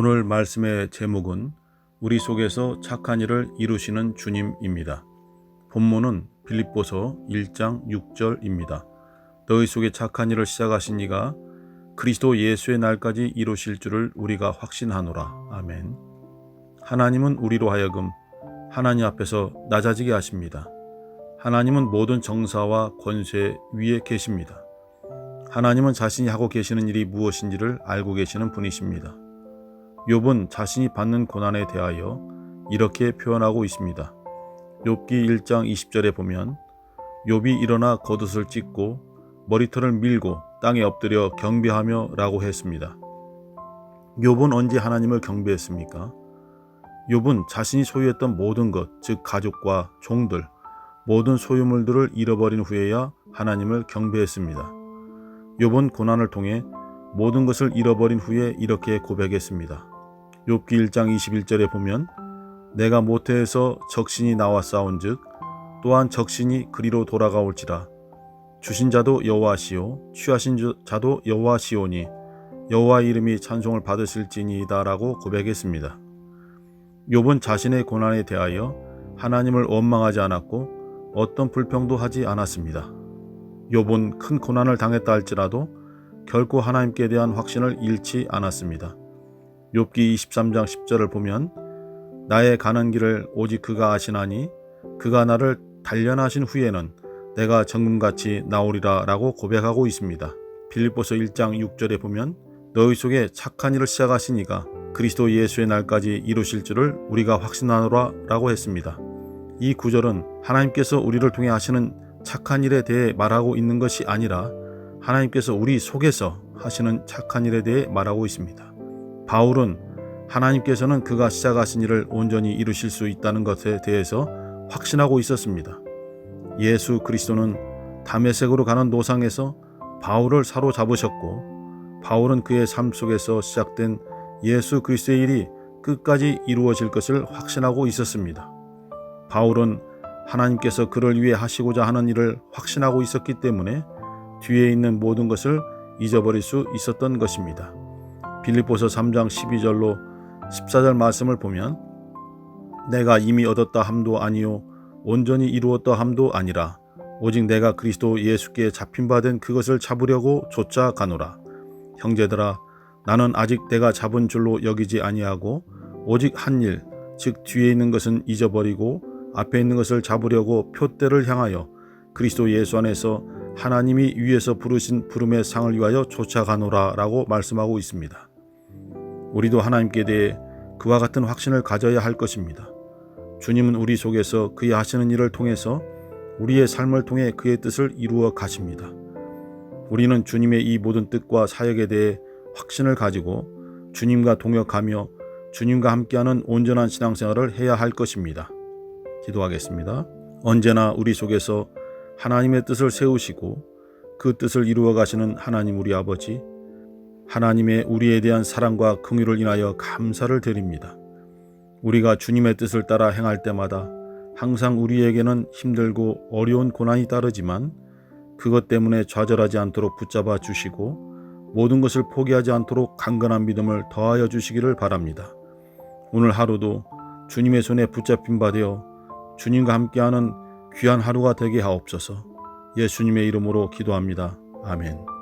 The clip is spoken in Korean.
오늘 말씀의 제목은 우리 속에서 착한 일을 이루시는 주님입니다. 본문은 빌립보서 1장 6절입니다. 너희 속에 착한 일을 시작하신 이가 그리스도 예수의 날까지 이루실 줄을 우리가 확신하노라. 아멘. 하나님은 우리로 하여금 하나님 앞에서 낮아지게 하십니다. 하나님은 모든 정사와 권세 위에 계십니다. 하나님은 자신이 하고 계시는 일이 무엇인지를 알고 계시는 분이십니다. 욥은 자신이 받는 고난에 대하여 이렇게 표현하고 있습니다. 욥기 1장 20절에 보면 욥이 일어나 겉옷을 찢고 머리털을 밀고 땅에 엎드려 경배하며라고 했습니다. 욥은 언제 하나님을 경배했습니까? 욥은 자신이 소유했던 모든 것, 즉 가족과 종들, 모든 소유물들을 잃어버린 후에야 하나님을 경배했습니다. 욥은 고난을 통해 모든 것을 잃어버린 후에 이렇게 고백했습니다. 욥기 1장 21절에 보면 내가 모태에서 적신이 나와 싸운즉 또한 적신이 그리로 돌아가올지라 주신 자도 여호와시요 취하신 자도 여호와시오니 여호와 이름이 찬송을 받으실지니이다라고 고백했습니다. 욥은 자신의 고난에 대하여 하나님을 원망하지 않았고 어떤 불평도 하지 않았습니다. 욥은 큰 고난을 당했다 할지라도 결코 하나님께 대한 확신을 잃지 않았습니다. 욥기 23장 10절을 보면 나의 가는 길을 오직 그가 아시나니 그가 나를 단련하신 후에는 내가 정금같이 나오리라라고 고백하고 있습니다. 빌립보서 1장 6절에 보면 너희 속에 착한 일을 시작하시니가 그리스도 예수의 날까지 이루실 줄을 우리가 확신하노라라고 했습니다. 이 구절은 하나님께서 우리를 통해 하시는 착한 일에 대해 말하고 있는 것이 아니라 하나님께서 우리 속에서 하시는 착한 일에 대해 말하고 있습니다. 바울은 하나님께서는 그가 시작하신 일을 온전히 이루실 수 있다는 것에 대해서 확신하고 있었습니다. 예수 그리스도는 담에색으로 가는 노상에서 바울을 사로잡으셨고 바울은 그의 삶 속에서 시작된 예수 그리스도의 일이 끝까지 이루어질 것을 확신하고 있었습니다. 바울은 하나님께서 그를 위해 하시고자 하는 일을 확신하고 있었기 때문에 뒤에 있는 모든 것을 잊어버릴 수 있었던 것입니다. 빌립보서 3장 12절로 14절 말씀을 보면 내가 이미 얻었다 함도 아니요 온전히 이루었다 함도 아니라 오직 내가 그리스도 예수께 잡힌 바 된 그것을 잡으려고 쫓아가노라 형제들아 나는 아직 내가 잡은 줄로 여기지 아니하고 오직 한 일 즉 뒤에 있는 것은 잊어버리고 앞에 있는 것을 잡으려고 표대를 향하여 그리스도 예수 안에서 하나님이 위에서 부르신 부름의 상을 위하여 쫓아가노라 라고 말씀하고 있습니다. 우리도 하나님께 대해 그와 같은 확신을 가져야 할 것입니다. 주님은 우리 속에서 그의 하시는 일을 통해서 우리의 삶을 통해 그의 뜻을 이루어 가십니다. 우리는 주님의 이 모든 뜻과 사역에 대해 확신을 가지고 주님과 동역하며 주님과 함께하는 온전한 신앙생활을 해야 할 것입니다. 기도하겠습니다. 언제나 우리 속에서 하나님의 뜻을 세우시고 그 뜻을 이루어 가시는 하나님 우리 아버지, 하나님의 우리에 대한 사랑과 긍휼을 인하여 감사를 드립니다. 우리가 주님의 뜻을 따라 행할 때마다 항상 우리에게는 힘들고 어려운 고난이 따르지만 그것 때문에 좌절하지 않도록 붙잡아 주시고 모든 것을 포기하지 않도록 강건한 믿음을 더하여 주시기를 바랍니다. 오늘 하루도 주님의 손에 붙잡힌 바 되어 주님과 함께하는 귀한 하루가 되게 하옵소서. 예수님의 이름으로 기도합니다. 아멘.